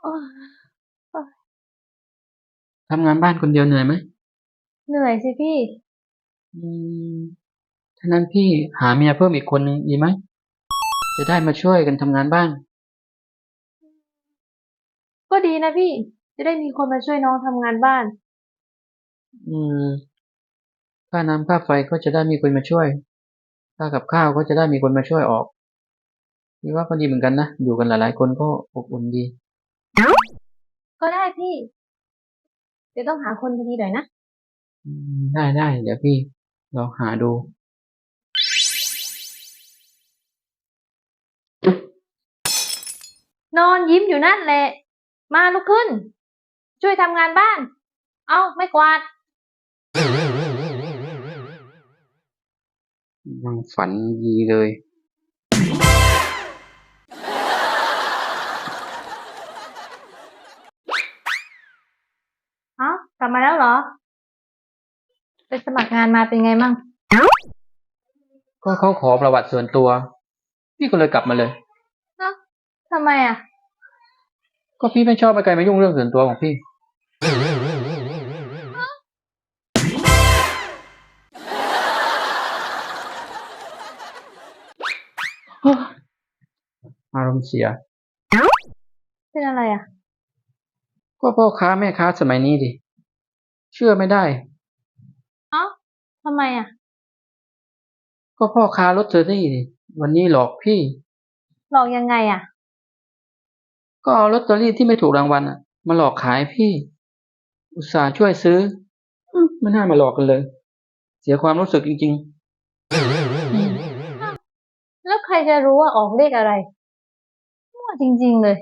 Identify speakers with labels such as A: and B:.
A: โอ้ย
B: ทำงานบ้านคนเดียวเหนื่อยไหม
A: เหนื่อยสิพี่
B: อืมฉะนั้นพี่หาเมียเพิ่มอีกคนนึงดีไหม จะได้มาช่วยกันทำงานบ้าน
A: ก็ดีนะพี่ จะได้มีคนมาช่วยน้องทำงานบ้าน
B: อืม ค่าน้ำค่าไฟก็จะได้มีคนมาช่วย ค่ากับข้าวก็จะได้มีคนมาช่วยออกนี่ว่าก็ดีเหมือนกันนะ อยู่กันหลายๆคนก็อบอุ่นดี
A: ก็ได้พี่ เดี๋ยวต้องหาคนดีๆหน่อยนะ
B: อืมได้ได้เดี๋ยวพี่ลองหาดู
A: นอนยิ้มอยู่นั่นแหละ มาลุกขึ้น ช่วยทำงานบ้าน เอ้าไม่กวาด
B: ยังฝันดีเลย
A: กลับมาแล้วเหรอ ไปสมัครงานมาเป็นไงมั่ง
B: ก็เขาขอประวัติส่วนตัว พี่ก็เลยกลับมาเลย
A: เอ้าทำไมอะ
B: ก็พี่ไม่ชอบไปไกลมายุ่งเรื่องส่วนตัวของพี่ อารมณ์เสีย
A: เป็นอะไรอะ
B: ก็พ่อค้าแม่ค้าสมัยนี้ดิเชื่อไม่ได้
A: เอ้าทำไมอะ
B: ก็พ่อค้าลอตเตอรี่ดิวันนี้หลอกพี่
A: หลอกยังไงอะ
B: ก็เอาลอตเตอรี่ที่ไม่ถูกรางวัลอะ มาหลอกขายพี่ อุตส่าห์ช่วยซื้ออืมไม่น่ามาหลอกกันเลย เสียความรู้สึกจริง
A: แล้วใครจะรู้ว่าออกเลขอะไรมั่วจริง ๆ เลย